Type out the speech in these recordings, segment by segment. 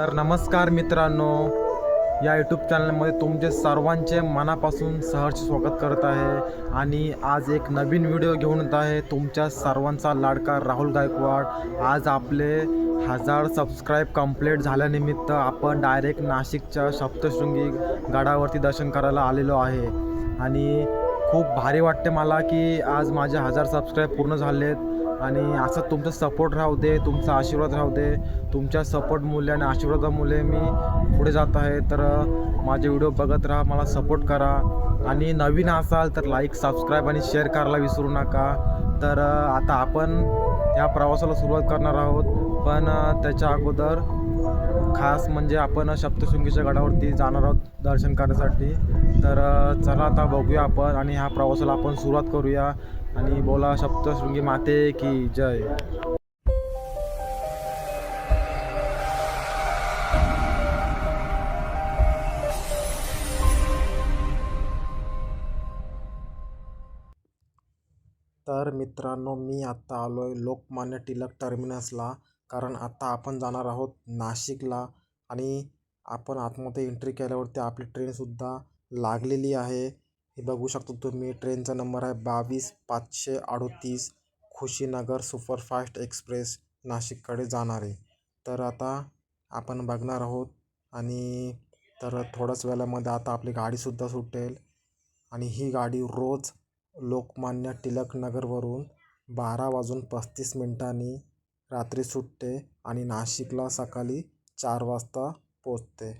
तर नमस्कार मित्रांनो या यूट्यूब चॅनलमध्ये तुमचे सर्वांचे मनापासून सहर्ष स्वागत करत आहे. आणि आज एक नवीन व्हिडिओ घेऊन येत आहे तुमच्या सर्वांचा लाडका राहुल गायकवाड. आज आपले हजार सबस्क्राईब कंप्लीट झाल्यानिमित्त आपण डायरेक्ट नाशिकच्या सप्तशृंगी गडावरती दर्शन करायला आलेलो आहे. आणि खूप भारी वाटते मला की आज माझे हजार सबस्क्राईब पूर्ण झालेत. आणि असं तुमचा सपोर्ट राहू दे तुमचा आशीर्वाद राहू दे. तुमच्या सपोर्टमुळे आणि आशीर्वादामुळे मी पुढे जात आहे. तर माझे व्हिडिओ बघत राहा मला सपोर्ट करा. आणि नवीन असाल तर लाईक सबस्क्राईब आणि शेअर करायला विसरू नका. तर आता आपण या प्रवासाला सुरुवात करणार आहोत. पण त्याच्या अगोदर खास म्हणजे आपण सप्तशृंगीच्या गडावरती जाणार आहोत दर्शन करण्यासाठी. तर चला आता बघूया आपण आणि ह्या प्रवासाला आपण सुरुवात करूया. आणि बोला सप्तशृंगी माते की जय. तर मित्रांनो मी आत्ता आलो आहे लोकमान्य टिळक टर्मिनसला कारण आत्ता आपण जाणार आहोत नाशिकला आणि आपण आतमध्ये एंट्री केल्यावरती आपली ट्रेनसुद्धा लागलेली आहे. हे बघू शकतो तुम्ही ट्रेनचा नंबर आहे बावीस पाचशे अडोतीस खुशीनगर सुपरफास्ट एक्सप्रेस नाशिककडे जाणार. आहे तर आता आपण बघणार आहोत आणि तर थोड्याच वेळामध्ये आता आपली गाडीसुद्धा सुटेल आणि ही गाडी रोज लोकमान्य टिळक नगरवरून बारा वाजून पस्तीस मिनटांनी रात्री सुटते आणि नाशिकला सकाळी चार वाजता पोचते.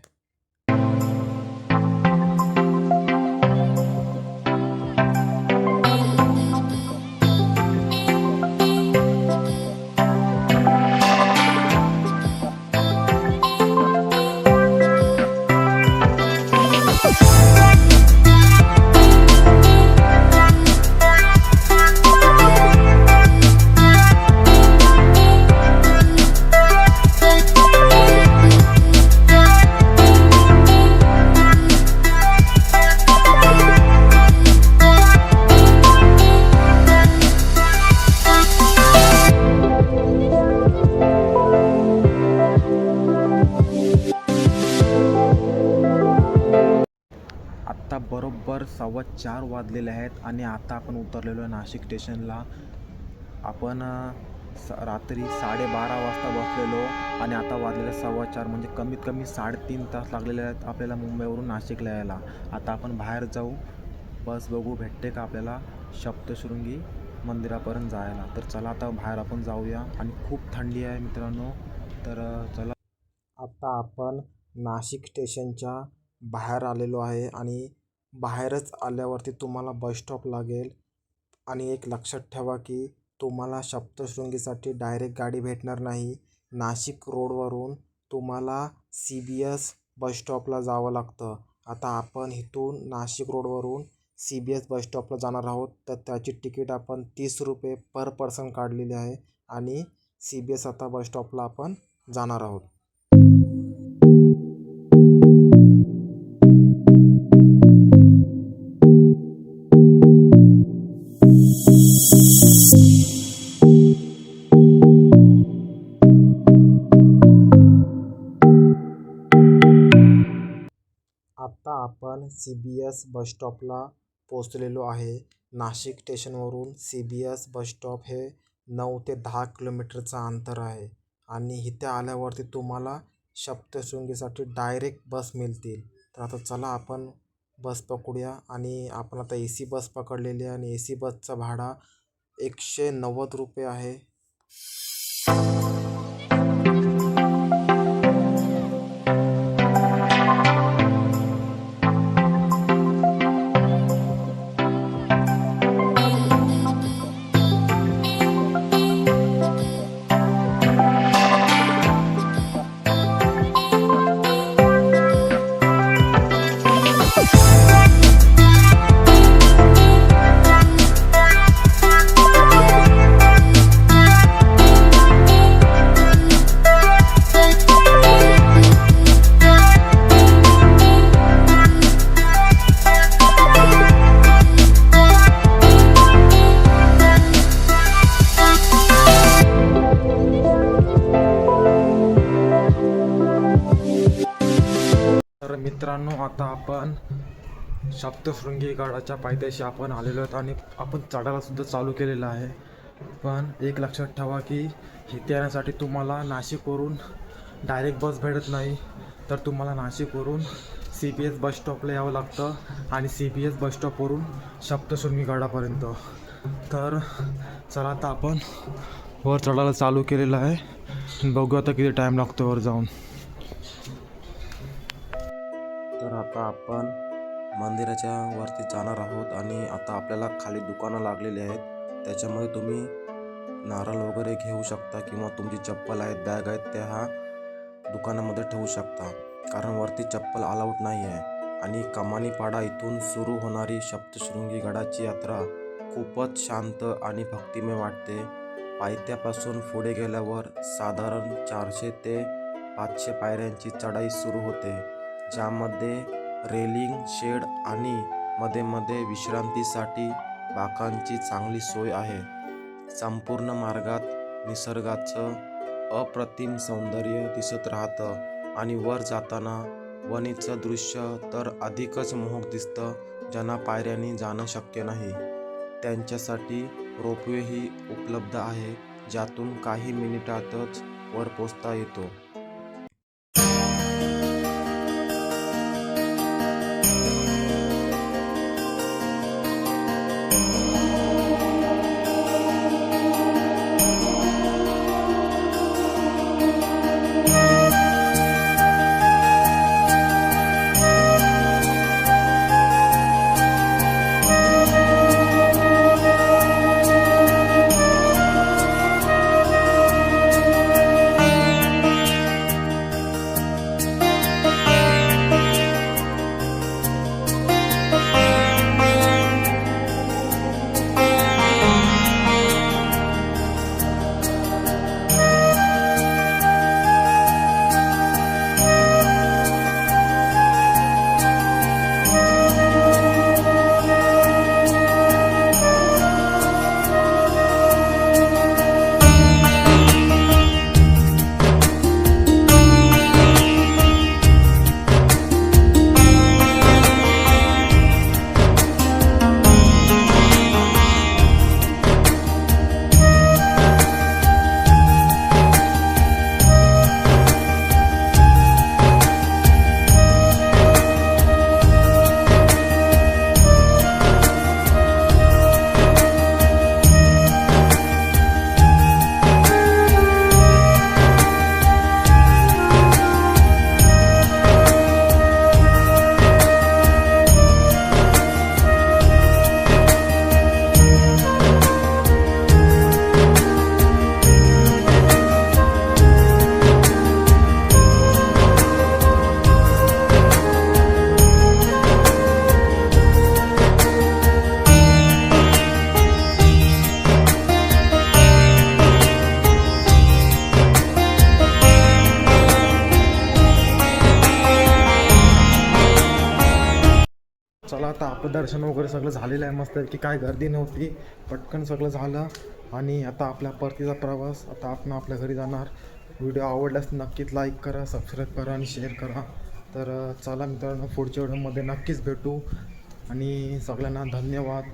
बरोबर सव्वा चार वाजलेले आहेत आणि आता आपण उतरलेलो आहे नाशिक स्टेशनला. आपण स रात्री साडेबारा वाजता बसलेलो आणि आता वाजलेले सव्वा चार म्हणजे कमीत कमी साडेतीन तास लागलेले आहेत आपल्याला मुंबईवरून नाशिकला यायला. आता आपण बाहेर जाऊ. बस बघू भेटते का आपल्याला सप्तशृंगी मंदिरापर्यंत जायला. तर चला आता बाहेर आपण जाऊया आणि खूप थंडी आहे मित्रांनो. तर चला. आता आपण नाशिक स्टेशनच्या बाहेर आलेलो आहे आणि बाहेरच आल्यावरती तुम्हाला बस स्टॉप लागेल. आणि एक लक्षात ठेवा की तुम्हाला सप्तशृंगीसाठी डायरेक्ट गाडी भेटणार नाही. नाशिक रोडवरून तुम्हाला सी बी एस बस स्टॉपला जावं लागतं. आता आपण इथून नाशिक रोडवरून सी बी एस बस स्टॉपला जाणार आहोत. तर त्याची तिकीट आपण तीस रुपये पर पर्सन काढलेली आहे. आणि सी बी एस आता बस स्टॉपला आपण जाणार आहोत. आता आपण सी बी एस बस स्टॉपला पोचलेलो आहे. नाशिक स्टेशनवरून C B S bus stop हे नऊ ते दहा किलोमीटरचं अंतर आहे आणि इथे आल्यावरती तुम्हाला सप्तशृंगीसाठी डायरेक्ट बस मिळतील. तर आता चला आपण बस पकडूया आणि आपण आता ए सी बस पकडलेली आहे आणि ए सी बसचा भाडा एकशे नव्वद रुपये आहे. मित्रांनो आता आपण सप्तशृंगी गडाच्या पायथ्याशी आपण आलेलो आहोत आणि आपण चढायलासुद्धा चालू केलेलं आहे. पण एक लक्षात ठेवा की इथे येण्यासाठी तुम्हाला नाशिकवरून डायरेक्ट बस भेटत नाही. तर तुम्हाला नाशिकवरून सी बी एस बस स्टॉपला यावं लागतं आणि सी बी एस बस स्टॉपवरून सप्तशृंगी गडापर्यंत तर चला आता आपण वर चढायला चालू केलेलं आहे. बघू आता किती टाईम लागतो वर जाऊन. आता आपण मंदिराच्या वरती जाणार आहोत आणि आता आपल्याला खाली दुकानं लागलेली आहेत. त्याच्यामध्ये तुम्ही नारळ वगैरे घेऊ शकता किंवा तुमची चप्पल आहेत बॅग आहेत त्या ह्या दुकानामध्ये ठेवू शकता. कारण वरती चप्पल अलाउड नाही आहे. आणि कमानीपाडा इथून सुरू होणारी सप्तशृंगी गडाची यात्रा खूपच शांत आणि भक्तिमय वाटते. पायथ्यापासून पुढे गेल्यावर साधारण चारशे ते पाचशे पायऱ्यांची चढाई सुरू होते. ज्यामध्ये रेलिंग शेड आणि मध्ये मध्ये विश्रांतीसाठी बाकांची चांगली सोय आहे. संपूर्ण मार्गात निसर्गाचं अप्रतिम सौंदर्य दिसत राहतं आणि वर जाताना वणीचं दृश्य तर अधिकच मोहक दिसतं ज्यांना पायऱ्यांनी जाणं शक्य नाही. त्यांच्यासाठी रोपवेही उपलब्ध आहे ज्यातून काही मिनिटातच वर पोचता येतो. आता आपलं दर्शन वगैरे सगळं झालेलं आहे मस्त की काय गर्दी नव्हती पटकन सगळं झालं. आणि आता आपल्या परतीचा प्रवास आता आपण आपल्या घरी जाणार. व्हिडिओ आवडल्यास नक्कीच लाईक करा सबस्क्राईब करा आणि शेअर करा. तर चला मित्रांनो पुढच्या व्हिडिओमध्ये नक्कीच भेटू. आणि सगळ्यांना धन्यवाद.